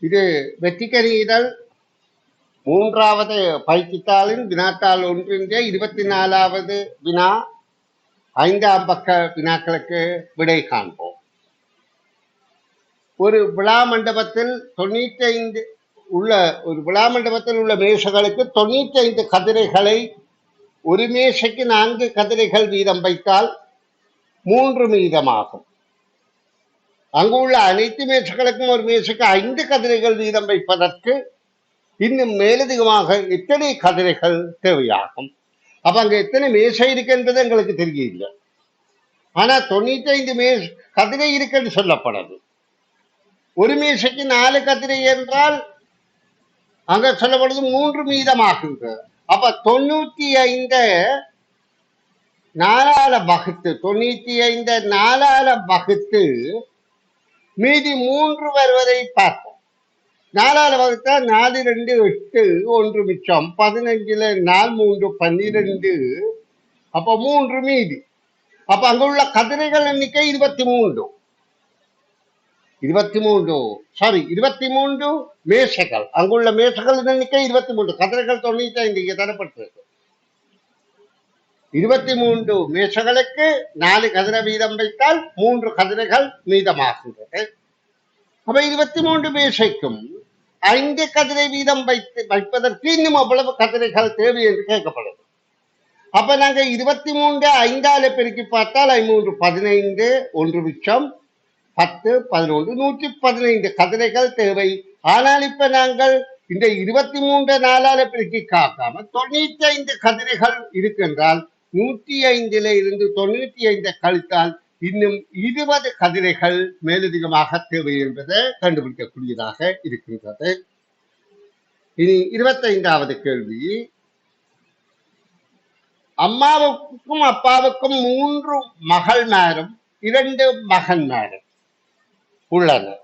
இது வெற்றிக்கரி இதழ். மூன்றாவது பயிற்சித்தாளின் வினாத்தாள் ஒன்றின்றே இருபத்தி நாலாவது வினா. ஐந்தாம் பக்க வினாக்களுக்கு விடை காண்போம். ஒரு விழா மண்டபத்தில் தொண்ணூற்றி ஐந்து உள்ள ஒரு விழா மண்டபத்தில் உள்ள மேசைகளுக்கு தொண்ணூற்றி ஐந்து கதிரைகளை ஒரு மேசைக்கு நான்கு கதிரைகள் வீதம் வைத்தால் மூன்று மீதமாகும். அங்கு உள்ள அனைத்து மேசைகளுக்கும் ஒரு மேசைக்கு ஐந்து கதிரைகள் வீதம் வைப்பதற்கு இன்னும் மேலதிகமாக எத்தனை கதிரைகள் தேவையாகும். அப்ப அங்க எத்தனை மேசை இருக்கின்றது எங்களுக்கு தெரியல ஆனா தொண்ணூத்தி ஐந்து மேஸ் கதிரை இருக்குன்னு சொல்லப்படுது. ஒரு மேசைக்கு நாலு கதிரை என்றால் அங்க சொல்லப்படுது மூன்று மீதமாகுங்க. அப்ப தொண்ணூத்தி ஐந்த நாலால வகுத்து தொண்ணூத்தி ஐந்த நாலால வகுத்து மீதி மூன்று வருவதை பார்ப்போம். நாலாவது வகுத்தா நாலு ரெண்டு எட்டு ஒன்று மிச்சம் பதினஞ்சுல நாலு மூன்று பன்னிரெண்டு. அப்ப மூன்று மீதி. அப்ப அங்குள்ள கதிரைகள் எண்ணிக்கை இருபத்தி மூன்று இருபத்தி மூன்று சாரி இருபத்தி மூன்று மேசைகள் அங்குள்ள மேசைகள் எண்ணிக்கை இருபத்தி மூன்று கதிரைகள் தொண்ணூத்தி ஐந்து இங்கே தரப்பட்டிருக்கு. இருபத்தி மூன்று மேசைகளுக்கு நாலு கதிரை வீதம் வைத்தால் மூன்று கதிரைகள் மீதமாகின்றது. அப்ப இருபத்தி மூன்று மேசைக்கும் ஐந்து கதிரை வீதம் வைத்து வைப்பதற்கு இன்னும் அவ்வளவு கதிரைகள் தேவை என்று கேட்கப்படுது. அப்ப நாங்க இருபத்தி மூன்று ஐந்தால பெருக்கி பார்த்தால் ஐமூன்று பதினைந்து ஒன்று மிச்சம் பத்து பதினொன்று நூற்றி பதினைந்து கதிரைகள் தேவை. ஆனால் இப்ப நாங்கள் இந்த இருபத்தி மூன்று நாளால பெருக்கி காக்காம தொண்ணூத்தி ஐந்து கதிரைகள் இருக்கின்றால் நூற்றி ஐந்தில இருந்து தொண்ணூத்தி ஐந்து கழித்தால் இன்னும் இருபது கதிரைகள் மேலதிகமாக தேவை என்பதை கண்டுபிடிக்கக்கூடியதாக இருக்கின்றது. இனி இருபத்தைந்தாவது கேள்வி. அம்மாவுக்கும் அப்பாவுக்கும் மூன்று மகள்மாரும் இரண்டு மகன்மாரும் உள்ளனர்.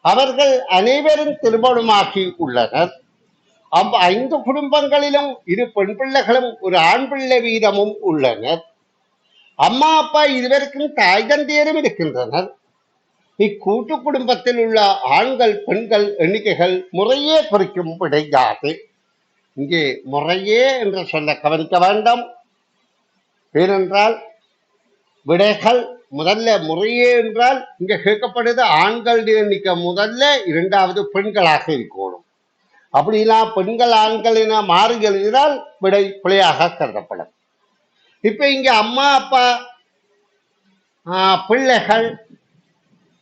அவர்கள் அனைவரும் திருமணமாகி உள்ளனர். அவ் ஐந்து குடும்பங்களிலும் இரு பெண் பிள்ளைகளும் ஒரு ஆண் பிள்ளை வீதமும் உள்ளனர். அம்மா அப்பா இருவருக்கும் தாய் தந்தையரும் இருக்கின்றனர். இக்கூட்டு குடும்பத்தில் உள்ள ஆண்கள் பெண்கள் எண்ணிக்கைகள் முறையே குறிக்கும் விடையாது இங்கே முறையே என்று சொல்ல கவனிக்க வேண்டும். ஏனென்றால் விடைகள் முதல்ல முறையே என்றால் இங்கே கேட்கப்படுது ஆண்கள் எண்ணிக்கை முதல்ல இரண்டாவது பெண்களாக இருக்கணும். அப்படின்னா பெண்கள் ஆண்கள் என மாறி எழுதினால் விடை பிழையாக கருதப்படும். இப்ப இங்க அம்மா அப்பா ஆஹ், பிள்ளைகள்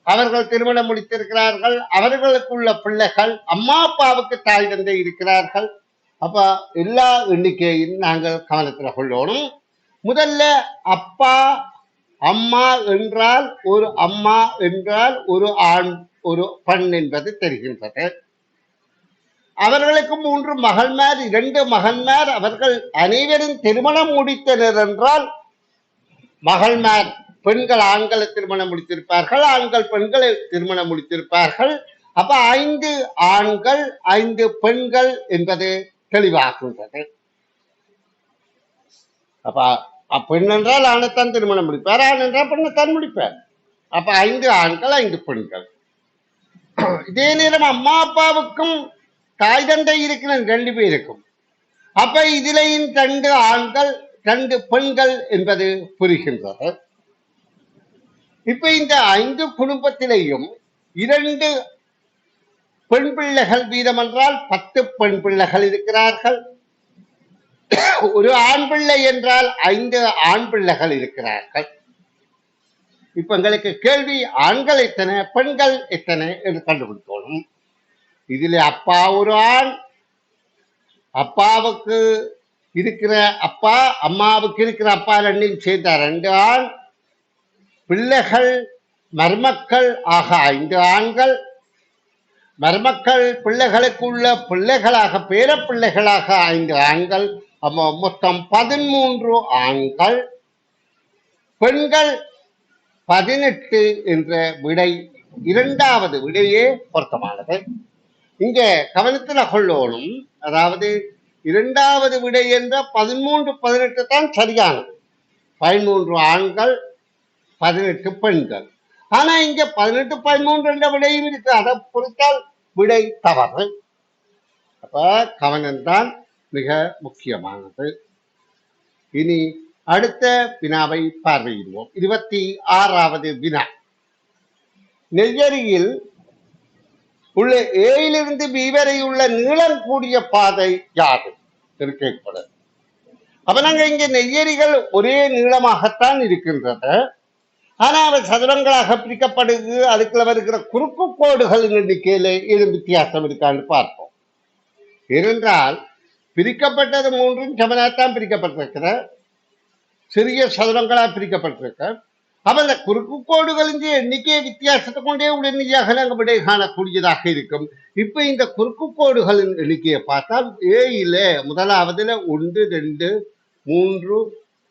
அவர்கள் திருமணம் முடித்திருக்கிறார்கள் அவர்களுக்குள்ள பிள்ளைகள் அம்மா அப்பாவுக்கு தாய் தந்தை இருக்கிறார்கள். அப்ப எல்லா எண்ணிக்கையும் நாங்கள் கவனத்தில் கொள்ளணும். முதல்ல அப்பா அம்மா என்றால் ஒரு அம்மா என்றால் ஒரு ஆண் ஒரு பெண் என்பது தெரிகின்றது. அவர்களுக்கு மூன்று மகன்மார் இரண்டு மகன்மார். அவர்கள் அனைவரும் திருமணம் முடித்தனர் என்றால் மகள்மார் பெண்கள் ஆண்களை திருமணம் முடித்திருப்பார்கள் ஆண்கள் பெண்களை திருமணம் முடித்திருப்பார்கள். அப்ப ஐந்து ஆண்கள் ஐந்து பெண்கள் என்பது தெளிவாகின்றது. அப்ப பெண் என்றால் ஆணைத்தான் திருமணம் முடிப்பார் ஆண் என்றால் பெண்ணைத்தான் முடிப்பார். அப்ப ஐந்து ஆண்கள் ஐந்து பெண்கள். இதே நேரம் அம்மா அப்பாவுக்கும் தாய் தந்தை இருக்கிற ரெண்டு பேருக்கும். அப்ப இதிலையும் ரெண்டு ஆண்கள் ரெண்டு பெண்கள் என்பது புரிகின்றது. இப்ப இந்த ஐந்து குடும்பத்திலேயும் இரண்டு பெண் பிள்ளைகள் வீதம் என்றால் பத்து பெண் பிள்ளைகள் இருக்கிறார்கள். ஒரு ஆண் பிள்ளை என்றால் ஐந்து ஆண் பிள்ளைகள் இருக்கிறார்கள். இப்ப எங்களுக்கு கேள்வி ஆண்கள் எத்தனை பெண்கள் எத்தனை என்று கண்டுபிடிக்கணும் இதில் அப்பா ஒரு ஆண் அப்பாவுக்கு இருக்கிற அப்பா அம்மாவுக்கு இருக்கிற அப்பா ரெண்டையும் சேர்ந்த ரெண்டு ஆண். பிள்ளைகள் மருமக்கள் ஆக ஐந்து ஆண்கள். மருமக்கள் பிள்ளைகளுக்குள்ள பிள்ளைகளாக பேர பிள்ளைகளாக ஐந்து ஆண்கள். மொத்தம் பதிமூன்று ஆண்கள். பெண்கள் பதினெட்டு என்ற விடை இரண்டாவது விடையே பொருத்தமானது. இங்க கவனத்துல கொள்ளணும். அதாவது இரண்டாவது விடை என்ற பதிமூன்று பதினெட்டு தான் சரியானது பதிமூன்று ஆண்கள் பதினெட்டு பெண்கள். ஆனா இங்க பதினெட்டு பதிமூன்று என்ற விடையும் இருக்கு. அதை பொறுத்தால் விடை தவறு. அப்ப கவனம்தான் மிக முக்கியமானது. இனி அடுத்த வினாவை பார்வையிடுவோம். இருபத்தி ஆறாவது வினா. நெய்யரியில் உள்ள ஏயிலிருந்து பி வரை உள்ள நீளம் கூடிய பாதை யாது? என்று கேட்கப்படுது அப்ப நாங்க இங்க நெய்யரிகள் ஒரே நீளமாகத்தான் இருக்கின்றது. ஆனா அவை சதுரங்களாக பிரிக்கப்படுது. அதுக்குள்ள வருகிற குறுக்கு கோடுகளின் எண்ணிக்கையில ஏதும் வித்தியாசம் இருக்கான்னு பார்ப்போம். ஏனென்றால் பிரிக்கப்பட்டது மூன்றும் சமனாத்தான் பிரிக்கப்பட்டிருக்கிற. சிறிய சதுரங்களாக பிரிக்கப்பட்டிருக்க. அப்ப அந்த குறுக்கு கோடுகளின் எண்ணிக்கை வித்தியாசத்தை கொண்டே உடனடியாக நாங்கள் விடை காணக்கூடியதாக இருக்கும். இப்ப இந்த குறுக்கு கோடுகளின் எண்ணிக்கையை பார்த்தால் ஏயில முதலாவதுல ஒன்று ரெண்டு மூன்று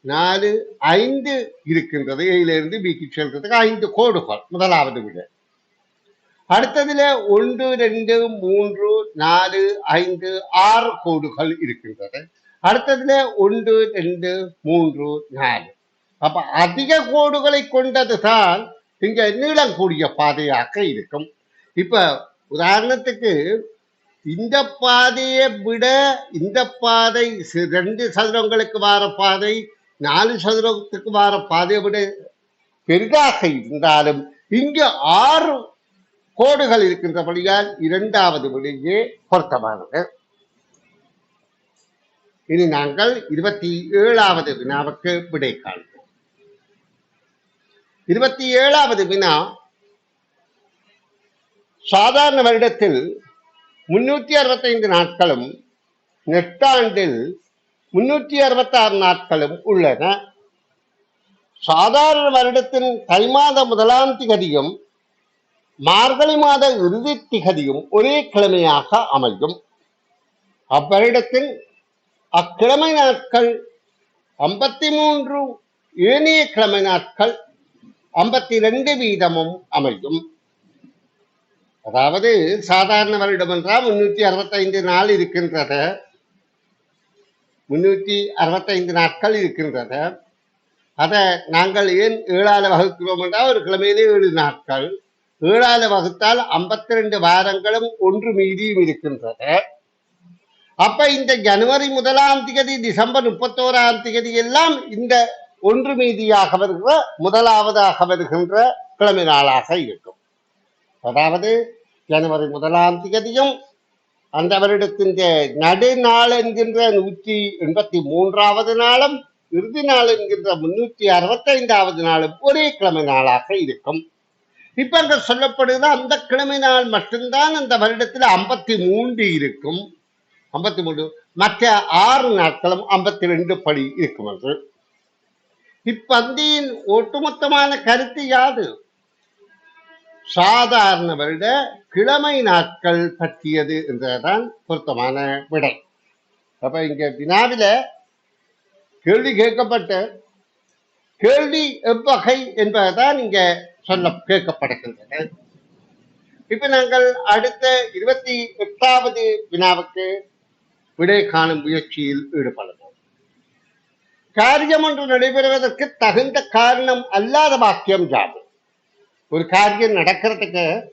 நாலு ஐந்து இருக்கின்றது. ஏயிலிருந்து பிக்கு செல்றதுக்கு ஐந்து கோடுகள் முதலாவது விட. அடுத்ததுல ஒன்று ரெண்டு மூன்று நாலு ஐந்து ஆறு கோடுகள் இருக்கின்றது. அடுத்ததுல ஒன்று ரெண்டு மூன்று நாலு. அப்ப அதிக கோடுகளை கொண்டதுதான் இங்க நீளம் கூடிய பாதையாக இருக்கும். இப்ப உதாரணத்துக்கு இந்த பாதையை விட இந்த பாதை ரெண்டு சதுரங்களுக்கு வார பாதை நாலு சதுரத்துக்கு வார பாதையை விட பெரிதாக இருந்தாலும் இங்கு ஆறு கோடுகள் இருக்கின்றபடியால் இரண்டாவது விடையே பொருத்தமானது. இனி நாங்கள் இருபத்தி ஏழாவது வினாவுக்கு விடை காணும் இருபத்தி ஏழாவது வினா சாதாரண வருடத்தில் முன்னூத்தி அறுபத்தைந்து நாட்களும் நெட்டாண்டில் முன்னூற்றி அறுபத்தாறு நாட்களும் உள்ளன. சாதாரண வருடத்தின் தை மாத முதலாம் திகதியும் மார்கழி மாத இறுதி திகதியும் ஒரே கிழமையாக அமையும். அவ்வருடத்தின் அக்கிழமை நாட்கள் ஐம்பத்தி மூன்று ஏனைய கிழமை நாட்கள் ஐம்பத்தி ரெண்டு வீதமும் அமையும். அதாவது சாதாரண வருடம் என்றால் முன்னூத்தி அறுபத்தைந்து நாள் இருக்கின்றத. முன்னூத்தி அறுபத்தைந்து நாட்கள் இருக்கின்றது. அதை நாங்கள் ஏன் ஏழால வகுக்கிறோம் என்றால் ஒரு கிழமையிலே ஏழு நாட்கள். ஏழால வகுத்தால் ஐம்பத்தி ரெண்டு வாரங்களும் ஒன்று மீதியும் இருக்கின்றது. அப்ப இந்த ஜனவரி முதலாம் திகதி டிசம்பர் முப்பத்தோராம் தேதி எல்லாம் இந்த ஒன்று மீதியாக வருகிற முதலாவதாக வருகின்ற கிழமை நாளாக இருக்கும். அதாவது ஜனவரி முதலாம் தேதியும் அந்த வருடத்தின் நடுநாள் என்கின்ற நூற்றி எண்பத்தி மூன்றாவது நாளும் இறுதி நாள் என்கின்ற முன்னூற்றி அறுபத்தைந்தாவது நாளும் ஒரே கிழமை நாளாக இருக்கும். இப்ப அங்க சொல்லப்படுது அந்த கிழமை நாள் மட்டும்தான் அந்த வருடத்தில் ஐம்பத்தி மூன்று இருக்கும். ஐம்பத்தி மூன்று மற்ற ஆறு நாட்களும் ஐம்பத்தி ரெண்டு படி இருக்கும் என்று. இப்பந்தியின் ஒட்டுமொத்தமான கருத்து யாது? சாதாரண வருட கிழமை நாட்கள் பற்றியது என்றதான் பொருத்தமான விடை. அப்ப இங்க வினாவில கேள்வி கேட்கப்பட்ட கேள்வி எவ்வகை என்பதுதான் இங்க சொல்ல கேட்கப்படுகின்றது. இப்ப நாங்கள் அடுத்த இருபத்தி எட்டாவது வினாவுக்கு விடை காணும் முயற்சியில் ஈடுபடலாம். காரியம் ஒன்று நடைபெறுவதற்கு தகுந்த காரணம் அல்லாத வாக்கியம் ஜாது ஒரு காரியம் நடக்கிறதுக்கு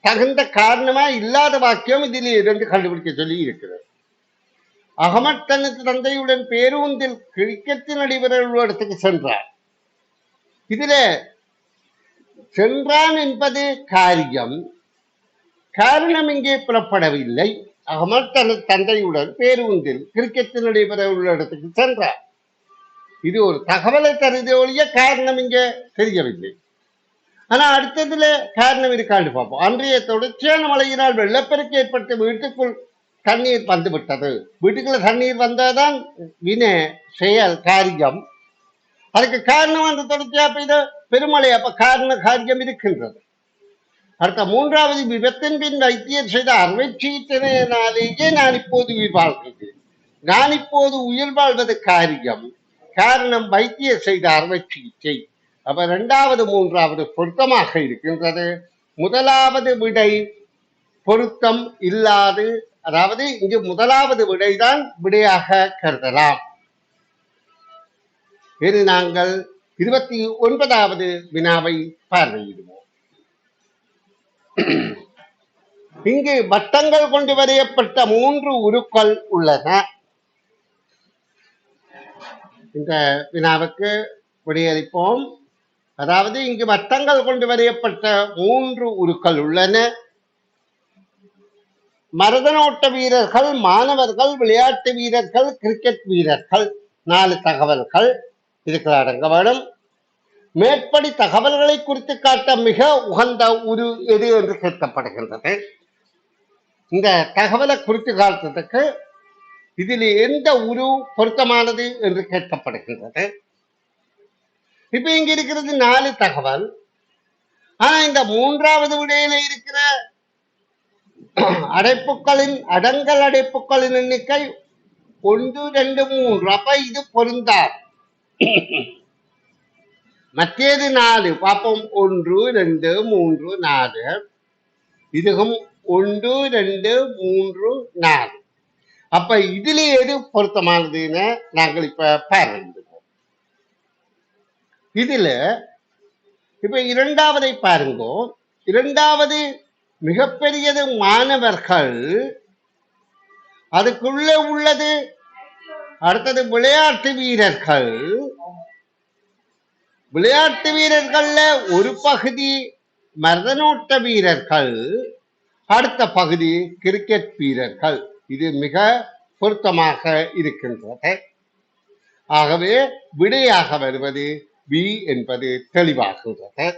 தகுந்த காரணமா இல்லாத வாக்கியம் இதில் இரண்டு கண்டுபிடிக்க சொல்லி இருக்கிறது. அகமட் தனது தந்தையுடன் பேருந்தில் கிரிக்கெட் நடைபெற இடத்துக்கு சென்றார். இதுல சென்றான் என்பது காரியம். காரணம் இங்கே புலப்படவில்லை. அகமட் தனது தந்தையுடன் பேருந்தில் கிரிக்கெட் நடைபெற உள்ள இடத்துக்கு சென்றார். இது ஒரு தகவலை தருது ஒழிய காரணம் இங்க தெரியவில்லை. ஆனா அடுத்ததுல காரணம் இருக்காண்டு பார்ப்போம். அன்றைய தொடர்ச்சியான மழையினால் வெள்ளப்பெருக்கு ஏற்பட்டு வீட்டுக்குள் தண்ணீர் வந்து விட்டது வீட்டுக்குள்ள தண்ணீர் வந்தாதான் வினை செயல் காரியம். அதுக்கு காரணம் அந்த தொடர்ச்சியா பெய்த பெருமழை. அப்ப காரண காரியம் இருக்கின்றது. அடுத்த மூன்றாவது விபத்தின் பின் வைத்தியர் செய்த அறுவை சிகிச்சையினாலேயே நான் இப்போது உயிர் வாழ்கிறேன் நான் இப்போது உயிர் வாழ்வது காரியம். காரணம் வைத்திய செய்த அறுவை சிகிச்சை. அப்ப இரண்டாவது மூன்றாவது பொருத்தமாக இருக்கின்றது. முதலாவது விடை பொருத்தம் இல்லாது அதாவது இங்கு முதலாவது விடைதான் விடையாக கருதலாம். இனி நாங்கள் இருபத்தி ஒன்பதாவது வினாவை பார்வையிடுவோம். இங்கு வட்டங்கள் கொண்டு வரையப்பட்ட மூன்று உருக்கள் உள்ளன. இந்த வினாவுக்கு விடையளிப்போம். அதாவது இங்கு வட்டங்கள் கொண்டு வரையப்பட்ட மூன்று உருக்கள் உள்ளன. மரதனோட்ட வீரர்கள் மாணவர்கள் விளையாட்டு வீரர்கள் கிரிக்கெட் வீரர்கள் நாலு தகவல்கள். இதுக்கு அடங்க வேணும். மேற்படி தகவல்களை குறித்து காட்ட மிக உகந்த உரு எது என்று கேட்கப்படுகின்றது. இந்த தகவலை குறித்து காட்டுறதுக்கு இதில் எந்த உரு பொருத்தமானது என்று கேட்கப்படுகின்றது. இப்ப இங்க இருக்கிறது நாலு தகவல். ஆனா இந்த மூன்றாவது விடையில இருக்கிற அடைப்புகளின் அடங்கல் அடைப்புகளின் எண்ணிக்கை ஒன்று ரெண்டு மூன்று. அப்ப இது பொருந்தார் மற்றது நாலு. பார்ப்போம் ஒன்று ரெண்டு மூன்று நாலு. இதுவும் ஒன்று ரெண்டு மூன்று நாலு. அப்ப இதுல எது பொருத்தமானதுன்னு நாங்கள் இப்ப பாருங்க இதுல இப்ப இரண்டாவதை பாருங்க. இரண்டாவது மிகப்பெரியது மாணவர்கள் அதுக்குள்ளே உள்ளது அடுத்தது விளையாட்டு வீரர்கள். விளையாட்டு வீரர்கள்ல ஒரு பகுதி மரதனோட்ட வீரர்கள் அடுத்த பகுதி கிரிக்கெட் வீரர்கள். இது மிக பொருத்தமாக இருக்கின்றது. ஆகவே விடையாக வருவது வி என்பது தெளிவாகின்றது.